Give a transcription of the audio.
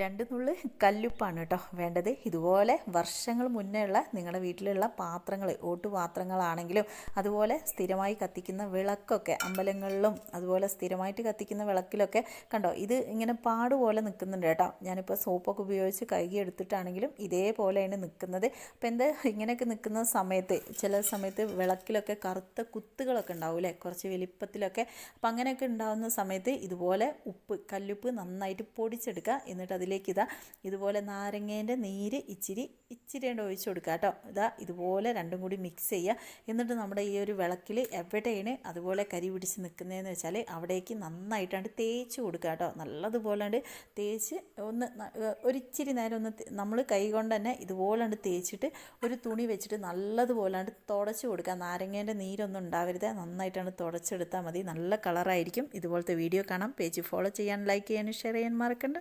രണ്ട് നുള്ള് കല്ലുപ്പാണ് കേട്ടോ വേണ്ടത്. ഇതുപോലെ വർഷങ്ങൾ മുന്നേ ഉള്ള നിങ്ങളുടെ വീട്ടിലുള്ള പാത്രങ്ങൾ ഓട്ടുപാത്രങ്ങളാണെങ്കിലും അതുപോലെ സ്ഥിരമായി കത്തിക്കുന്ന വിളക്കൊക്കെ അമ്പലങ്ങളിലും അതുപോലെ സ്ഥിരമായിട്ട് കത്തിക്കുന്ന വിളക്കിലൊക്കെ കണ്ടോ ഇത് ഇങ്ങനെ പാടുപോലെ നിൽക്കുന്നുണ്ട് കേട്ടോ. ഞാനിപ്പോൾ സോപ്പൊക്കെ ഉപയോഗിച്ച് കഴുകി എടുത്തിട്ടാണെങ്കിലും ഇതേപോലെയാണ് നിൽക്കുന്നത്. അപ്പോൾ എന്താ ഇങ്ങനെയൊക്കെ നിൽക്കുന്ന സമയത്ത് ചില സമയത്ത് വിളക്കിലൊക്കെ കറുത്ത കുത്തുകളൊക്കെ ഉണ്ടാവും അല്ലേ? കുറച്ച് വലിപ്പത്തിലൊക്കെ. അപ്പം അങ്ങനെയൊക്കെ ഉണ്ടാകുന്ന സമയത്ത് ഇതുപോലെ ഉപ്പ് കല്ലുപ്പ് നന്നായിട്ട് പൊടിച്ചെടുക്കുക. എന്നിട്ട് അതിലേക്ക് ഇതാ ഇതുപോലെ നാരങ്ങേന്റെ നീര് ഇച്ചിരി ഇച്ചിരി കൊണ്ട് ഒഴിച്ചു കൊടുക്കുക കേട്ടോ. ഇതാ ഇതുപോലെ രണ്ടും കൂടി മിക്സ് ചെയ്യുക. എന്നിട്ട് നമ്മുടെ ഈ ഒരു വിളക്കിൽ എവിടെയാണ് അതുപോലെ കരി പിടിച്ച് നിൽക്കുന്നതെന്ന് വെച്ചാൽ അവിടേക്ക് നന്നായിട്ടാണ്ട് തേച്ച് കൊടുക്കുക കേട്ടോ. നല്ലതുപോലെ തേച്ച് ഒന്ന് ഒരിച്ചിരി നേരം ഒന്ന് നമ്മൾ കൈ കൊണ്ട് തന്നെ ഇതുപോലെ തേച്ചിട്ട് ഒരു തുണി വെച്ചിട്ട് നല്ലതുപോലെ തുടച്ച് കൊടുക്കുക. നാരങ്ങേന്റെ നീരൊന്നും ഉണ്ടാവരുത്. നന്നായിട്ടാണ് തുടച്ചെടുത്താൽ മതി. നല്ല കളറായിരിക്കും. ഇതുപോലത്തെ വീഡിയോ കാണാം. പേജ് ഫോളോ ചെയ്യാൻ ലൈക്ക് ചെയ്യാനും ഷെയർ ചെയ്യാൻ മറക്കണ്ട.